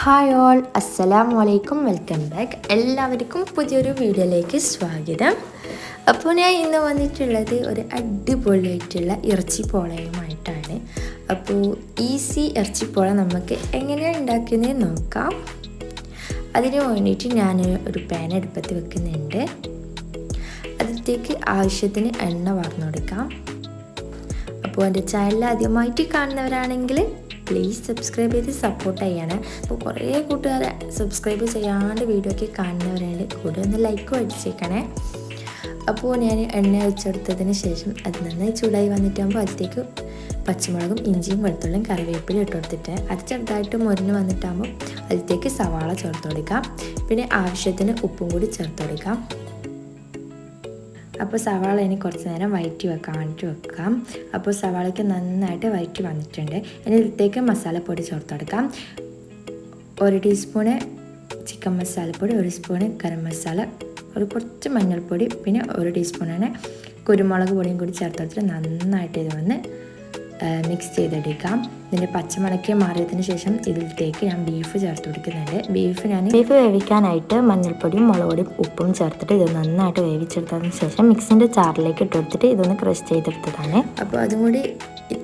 Hi all അസ്സലാം വലൈക്കും welcome back. എല്ലാവർക്കും പുതിയൊരു വീഡിയോയിലേക്ക് സ്വാഗതം. അപ്പോൾ ഞാൻ ഇന്ന് വന്നിട്ടുള്ളത് ഒരു അടിപൊളിയായിട്ടുള്ള ഇറച്ചി പോളയുമായിട്ടാണ്. അപ്പോൾ ഈസി ഇറച്ചി പോള നമുക്ക് എങ്ങനെയാണ് ഉണ്ടാക്കുന്നത് നോക്കാം. അതിന് വേണ്ടിയിട്ട് ഞാൻ ഒരു പാൻ അടുപ്പത്ത് വെക്കുന്നുണ്ട്. അതിലേക്ക് ആവശ്യത്തിന് എണ്ണ വാർന്നു കൊടുക്കാം അപ്പോൾ എന്റെ ചാനൽ ആദ്യമായിട്ട് കാണുന്നവരാണെങ്കിൽ പ്ലീസ് സബ്സ്ക്രൈബ് ചെയ്ത് സപ്പോർട്ട് ചെയ്യണം. അപ്പോൾ കുറേ കൂട്ടുകാർ സബ്സ്ക്രൈബ് ചെയ്യാണ്ട് വീഡിയോ ഒക്കെ കാണുന്നവരാണ്. കൂടെ ഒന്ന് ലൈക്കും അടിച്ചേക്കണേ. അപ്പോൾ ഞാൻ എണ്ണ ഒഴിച്ചെടുത്തതിന് ശേഷം അത് നന്നായി ചൂടായി വന്നിട്ടാകുമ്പോൾ അതിലേക്ക് പച്ചമുളകും ഇഞ്ചിയും വെളുത്തുള്ളിയും കറിവേപ്പിലും ഇട്ട് കൊടുത്തിട്ട് അത് ചെറുതായിട്ട് മുരിഞ്ഞ് വന്നിട്ടാകുമ്പോൾ അതിലേക്ക് സവാള ചേർത്ത് കൊടുക്കാം. പിന്നെ ആവശ്യത്തിന് ഉപ്പും കൂടി ചേർത്ത് കൊടുക്കാം. അപ്പോൾ സവാള ഇനി കുറച്ച് നേരം വയറ്റി വെക്കാൻ വേണ്ടിയിട്ട് വെക്കാം. അപ്പോൾ സവാളയ്ക്ക് നന്നായിട്ട് വയറ്റി വന്നിട്ടുണ്ട്. ഇനി ഇതിലേക്ക് മസാലപ്പൊടി ചേർത്ത് കൊടുക്കാം ഒരു ടീസ്പൂണ് ചിക്കൻ മസാലപ്പൊടി ഒരു സ്പൂണ് ഗരം മസാല ഒരു കുറച്ച് മഞ്ഞൾപ്പൊടി പിന്നെ ഒരു ടീസ്പൂണാണ് കുരുമുളക് പൊടിയും കൂടി ചേർത്ത് നന്നായിട്ട് ഇത് വന്ന് മിക്സ് ചെയ്തെടുക്കാം. ഇതിന്റെ പച്ചമുളക് മാറിയതിന് ശേഷം ഇതിലേക്ക് ഞാൻ ബീഫ് ചേർത്ത് കൊടുക്കുന്നുണ്ട്. ബീഫ് ഞാൻ ബീഫ് വേവിക്കാനായിട്ട് മഞ്ഞൾപ്പൊടിയും മുളക് പൊടിയും ഉപ്പും ചേർത്തിട്ട് ഇത് നന്നായിട്ട് വേവിച്ചെടുത്തതിന് ശേഷം മിക്സിന്റെ ചാറിലേക്ക് ഇട്ട് കൊടുത്തിട്ട് ഇതൊന്ന് ക്രഷ് ചെയ്തെടുത്തതാണ്. അപ്പോൾ അതും കൂടി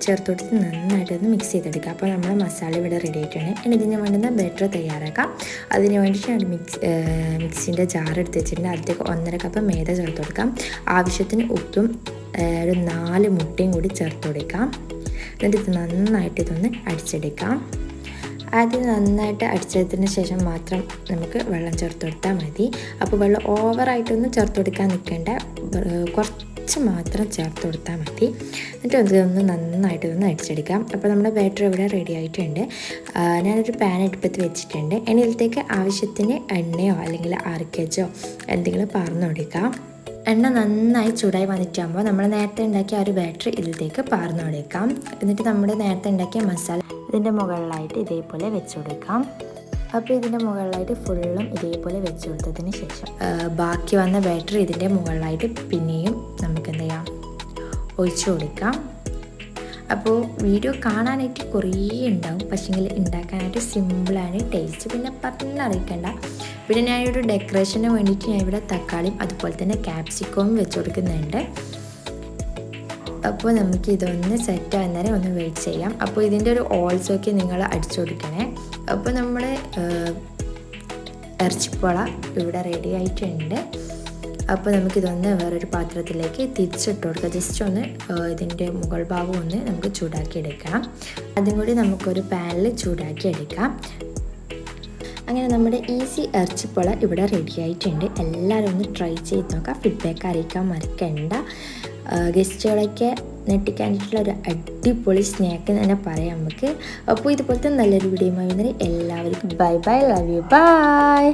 ചേർത്ത് കൊടുത്ത് നന്നായിട്ടൊന്ന് മിക്സ് ചെയ്തെടുക്കുക അപ്പോൾ നമ്മുടെ മസാല ഇവിടെ റെഡി ആയിട്ടുണ്ട്. ഇനി ഇതിന് വേണ്ടുന്ന ബാറ്റർ തയ്യാറാക്കാം. അതിന് വേണ്ടിയിട്ട് ഞാൻ മിക്സ് മിക്സിന്റെ ജാർ എടുത്ത് വെച്ചിട്ടുണ്ട്. അതിലേക്ക് ഒന്നര കപ്പ് മേത ചേർത്ത് കൊടുക്കാം. ആവശ്യത്തിന് ഉപ്പും ഒരു നാല് മുട്ടയും കൂടി ചേർത്ത് കൊടുക്കാം. എന്നിട്ട് ഇത് നന്നായിട്ട് ഇതൊന്ന് അടിച്ചെടുക്കാം. ആദ്യം നന്നായിട്ട് അടിച്ചെടുത്തതിന് ശേഷം മാത്രം നമുക്ക് വെള്ളം ചേർത്ത് കൊടുത്താൽ മതി. അപ്പോൾ വെള്ളം ഓവറായിട്ടൊന്നും ചേർത്ത് കൊടുക്കാൻ നിൽക്കേണ്ട കുറച്ച് മാത്രം ചേർത്ത് കൊടുത്താൽ മതി. എന്നിട്ട് ഇതൊന്ന് നന്നായിട്ട് ഒന്ന് അടിച്ചെടുക്കാം. അപ്പോൾ നമ്മുടെ ബാറ്റർ ഇവിടെ റെഡി ആയിട്ടുണ്ട്. ഞാനൊരു പാൻ അടുപ്പത്ത് വെച്ചിട്ടുണ്ട്. ഇതിലേക്ക് ആവശ്യത്തിന് എണ്ണയോ അല്ലെങ്കിൽ ആർക്കേജോ എന്തെങ്കിലും പറഞ്ഞു കൊടുക്കാം. എണ്ണ നന്നായി ചൂടായി വന്നിട്ടാകുമ്പോൾ നമ്മൾ നേരത്തെ ഉണ്ടാക്കിയ ഒരു ബാറ്ററി ഇതിലേക്ക് പാർന്നു കൊടുക്കാം. എന്നിട്ട് നമ്മൾ നേരത്തെ ഉണ്ടാക്കിയ മസാല ഇതിന്റെ മുകളിലായിട്ട് ഇതേപോലെ വെച്ച് കൊടുക്കാം. അപ്പോൾ ഇതിന്റെ മുകളിലായിട്ട് ഫുള്ളും ഇതേപോലെ വെച്ച് കൊടുത്തതിന് ശേഷം ബാക്കി വന്ന ബാറ്ററി ഇതിന്റെ മുകളിലായിട്ട് പിന്നെയും നമുക്ക് എന്ത് ചെയ്യാം? ഒഴിച്ചു കൊടുക്കാം. അപ്പോൾ വീഡിയോ കാണാനായിട്ട് കുറേ ഉണ്ടാവും. പക്ഷേങ്കിൽ ഉണ്ടാക്കാനായിട്ട് സിമ്പിളാണ് ടേസ്റ്റ് പിന്നെ പറഞ്ഞറിയിക്കണ്ട പിന്നെ ഞാൻ ഒരു ഡെക്കറേഷന് വേണ്ടിയിട്ട് ഞാൻ ഇവിടെ തക്കാളിയും അതുപോലെ തന്നെ ക്യാപ്സിക്കവും വെച്ച് കൊടുക്കുന്നുണ്ട്. അപ്പോൾ നമുക്ക് ഇതൊന്ന് സെറ്റ് ആകുന്നേരം ഒന്ന് വെയിറ്റ് ചെയ്യാം. അപ്പോൾ ഇതിന്റെ ഒരു ഓൾസൊക്കെ നിങ്ങൾ അടിച്ചു കൊടുക്കണേ. അപ്പോൾ നമ്മൾ ഇറച്ചിപ്പുള ഇവിടെ റെഡി ആയിട്ടുണ്ട്. അപ്പോൾ നമുക്കിതൊന്ന് വേറൊരു പാത്രത്തിലേക്ക് തിരിച്ചിട്ട് കൊടുക്കുക ജസ്റ്റ് ഒന്ന് ഇതിന്റെ മുകൾ ഭാഗം ഒന്ന് നമുക്ക് ചൂടാക്കി എടുക്കണം. അതും കൂടി നമുക്കൊരു പാനിൽ ചൂടാക്കി എടുക്കാം. അങ്ങനെ നമ്മുടെ ഈസി ഇറച്ചിപ്പൊള ഇവിടെ റെഡി ആയിട്ടുണ്ട്. എല്ലാവരും ഒന്ന് ട്രൈ ചെയ്ത് നോക്കാം. ഫീഡ്ബാക്ക് അറിയിക്കാൻ മറക്കണ്ട. ഗസ്റ്റുകളൊക്കെ നെട്ടിക്കാനായിട്ടുള്ള ഒരു അടിപൊളി സ്നാക്ക് തന്നെ പറയാം നമുക്ക്. അപ്പോൾ ഇതുപോലത്തെ നല്ലൊരു വീഡിയോ എല്ലാവർക്കും bye bye love you bye